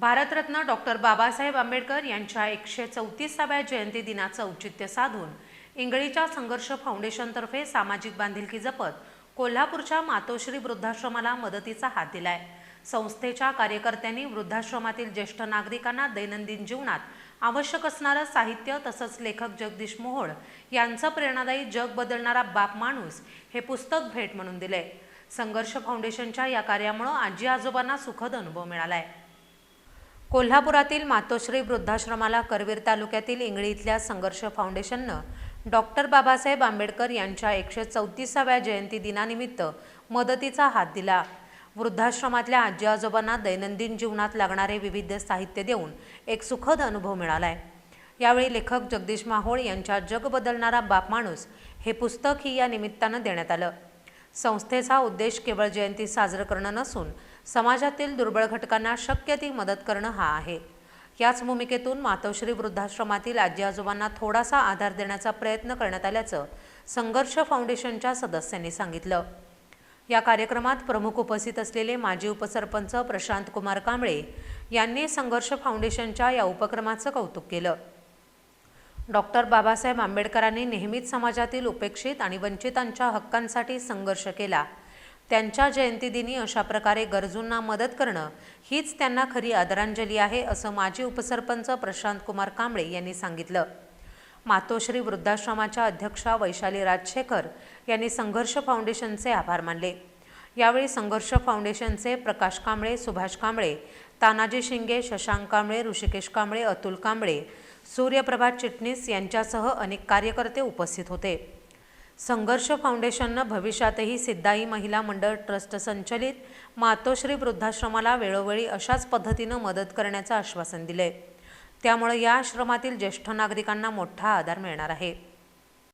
Bharat Ratna doctor Babasaheb Ambedkar यांच्या एकशे चौतीसाव्या जयंती दिनाचं औचित्य साधून इंगळीच्या संघर्ष फाउंडेशनतर्फे सामाजिक बांधिलकी जपत कोल्हापूरच्या मातोश्री वृद्धाश्रमाला मदतीचा हात दिलाय. संस्थेच्या कार्यकर्त्यांनी वृद्धाश्रमातील ज्येष्ठ नागरिकांना दैनंदिन जीवनात आवश्यक असणारं साहित्य तसंच लेखक जगदीश मोहोळ यांचं प्रेरणादायी जग बदलणारा बाप माणूस हे पुस्तक भेट म्हणून दिले संघर्ष फाउंडेशनच्या या कार्यामुळं आजी आजोबांना सुखद अनुभव मिळालाय. कोल्हापुरातील मातोश्री वृद्धाश्रमाला करवीर तालुक्यातील इंगळी इथल्या संघर्ष फाउंडेशननं डॉक्टर बाबासाहेब आंबेडकर यांच्या एकशे चौतीसाव्या जयंती दिनानिमित्त मदतीचा हात दिला. वृद्धाश्रमातल्या आजी आजोबांना दैनंदिन जीवनात लागणारे विविध साहित्य देऊन एक सुखद अनुभव मिळालाय. यावेळी लेखक जगदीश माहोळ यांच्या जग बदलणारा बाप माणूस हे पुस्तकही या निमित्तानं देण्यात आलं. संस्थेचा उद्देश केवळ जयंती साजरं करणं नसून समाजातील दुर्बळ घटकांना शक्य ती मदत करणं हा आहे. याच भूमिकेतून मातोश्री वृद्धाश्रमातील आजी आजोबांना थोडासा आधार देण्याचा प्रयत्न करण्यात आल्याचं संघर्ष फाउंडेशनच्या सदस्यांनी सांगितलं. या कार्यक्रमात प्रमुख उपस्थित असलेले माजी उपसरपंच प्रशांत कुमार कांबळे यांनी संघर्ष फाउंडेशनच्या या उपक्रमाचं कौतुक केलं. डॉक्टर बाबासाहेब आंबेडकरांनी नेहमीच समाजातील उपेक्षित आणि वंचितांच्या हक्कांसाठी संघर्ष केला. त्यांच्या जयंतीदिनी अशा प्रकारे गरजूंना मदत करणं हीच त्यांना खरी आदरांजली आहे असं माजी उपसरपंच प्रशांत कुमार कांबळे यांनी सांगितलं. मातोश्री वृद्धाश्रमाच्या अध्यक्षा वैशाली राजशेखर यांनी संघर्ष फाउंडेशनचे आभार मानले. यावेळी संघर्ष फाउंडेशनचे प्रकाश कांबळे सुभाष कांबळे तानाजी शिंगे शशांक कांबळे ऋषिकेश कांबळे अतुल कांबळे सूर्यप्रभात चिटणीस यांच्यासह अनेक कार्यकर्ते उपस्थित होते. संघर्ष फाउंडेशननं भविष्यातही सिद्धाई महिला मंडळ ट्रस्ट संचलित मातोश्री वृद्धाश्रमाला वेळोवेळी अशाच पद्धतीनं मदत करण्याचं आश्वासन दिले त्यामुळे या आश्रमातील ज्येष्ठ नागरिकांना मोठा आधार मिळणार आहे.